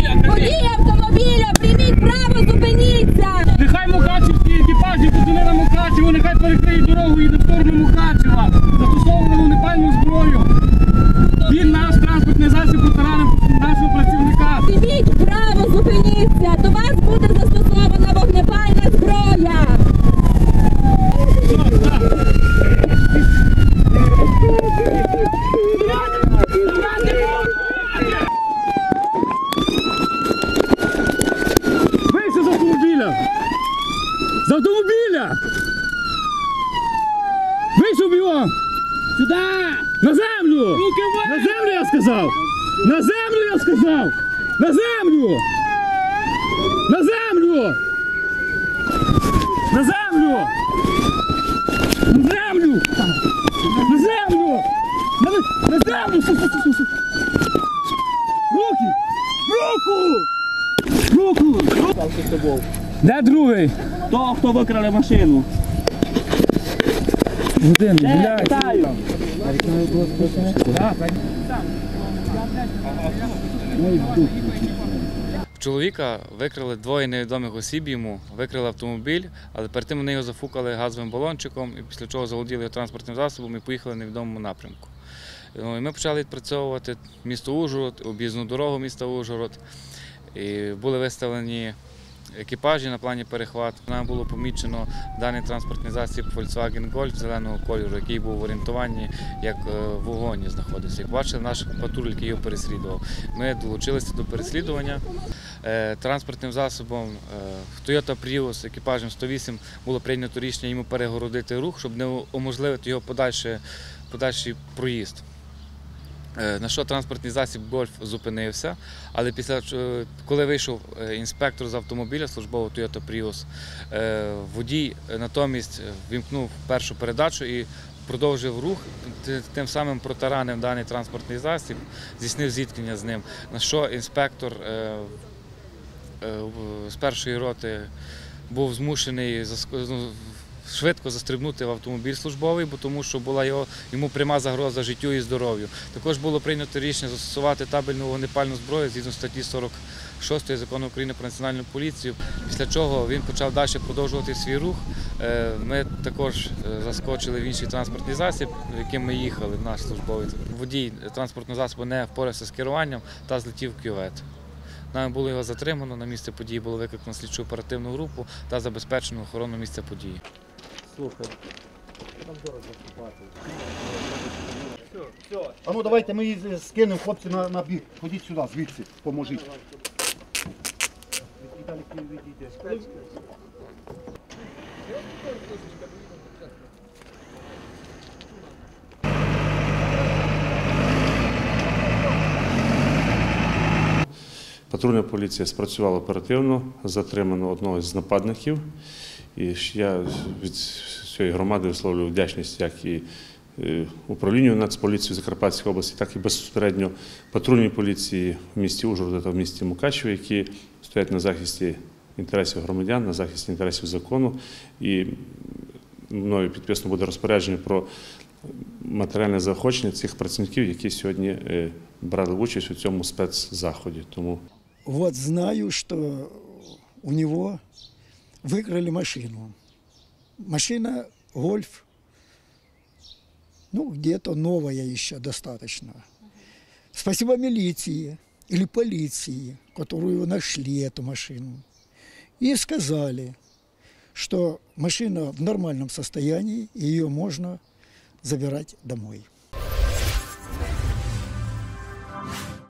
Водій автомобіля, прийміть право, зупиніться! Нехай Мукачівські екіпажі подали на Мукачево, нехай перекриють дорогу і йде в сторону Мукачева. Застосовували вогнепальну зброю. Він наш транспортний засіб протаранив нашого працівника. Прийміть право, зупиніться! До вас буде застосована вогнепальна зброя! Вийшли з автомобіля! З автомобіля! Вийшов його! Сюди! На землю! На землю я сказав! На землю я сказав! На землю! На землю! На землю! На землю! На землю! На, на землю! Руки! Руку! Руку! Де другий? Хто, хто викрали машину? Один, блядь. Питаю. Чоловіка викрили двоє невідомих осіб йому, викрили автомобіль, але перед тим вони його зафукали газовим балончиком, і після чого заволоділи його транспортним засобом і поїхали в невідомому напрямку. Ну, і ми почали відпрацьовувати місто Ужгород, об'їзну дорогу міста Ужгород. І були виставлені екіпажі на плані перехват. Нам було помічено даний транспортний засіб Volkswagen Golf зеленого кольору, який був в орієнтуванні, як е, в вогоні знаходився. Як бачили, наш патруль, який його переслідував. Ми долучилися до переслідування. Е, Транспортним засобом е, Toyota Prius екіпажем 108 було прийнято рішення йому перегородити рух, щоб не уможливити його подальший проїзд. Е, На що транспортний засіб Гольф зупинився, але після е, коли вийшов е, інспектор з автомобіля службового Toyota Prius, водій натомість вімкнув першу передачу і продовжив рух, тим самим протаранив даний транспортний засіб, здійснив зіткнення з ним. На що інспектор з першої роти був змушений ну, швидко застрибнути в автомобіль службовий, бо тому що була його, йому пряма загроза життю і здоров'ю. Також було прийнято рішення застосувати табельну вогнепальну зброю згідно статті 46 закону України про національну поліцію. Після чого він почав далі продовжувати свій рух. Е, Ми також е, заскочили в інший транспортний засіб, яким ми їхали, наш службовий. Водій транспортного засобу не впорався з керуванням та злетів в кювет. Нами було його затримано. На місце події було викликано слідчу оперативну групу та забезпечено охорону місця події. Слухай. А ну давайте ми її скинемо хлопці на, на бік. Ходіть сюди, звідси, поможіть. Патрульна поліція спрацювала оперативно, затримано одного з нападників. І я від цієї громади висловлюю вдячність як і е, управлінню Нацполіції Закарпатської області, так і безпосередньо патрульній поліції в місті Ужгорода та в місті Мукачево, які стоять на захисті інтересів громадян, на захисті інтересів закону. І мною підписано буде розпорядження про матеріальне заохочення цих працівників, які сьогодні е, брали участь у цьому спецзаході. Тому Вот знаю, что у него выкрали машину. Машина Гольф, ну, где-то новая еще достаточно. Спасибо милиции или полиции, которую нашли эту машину. И сказали, что машина в нормальном состоянии, и ее можно забирать домой.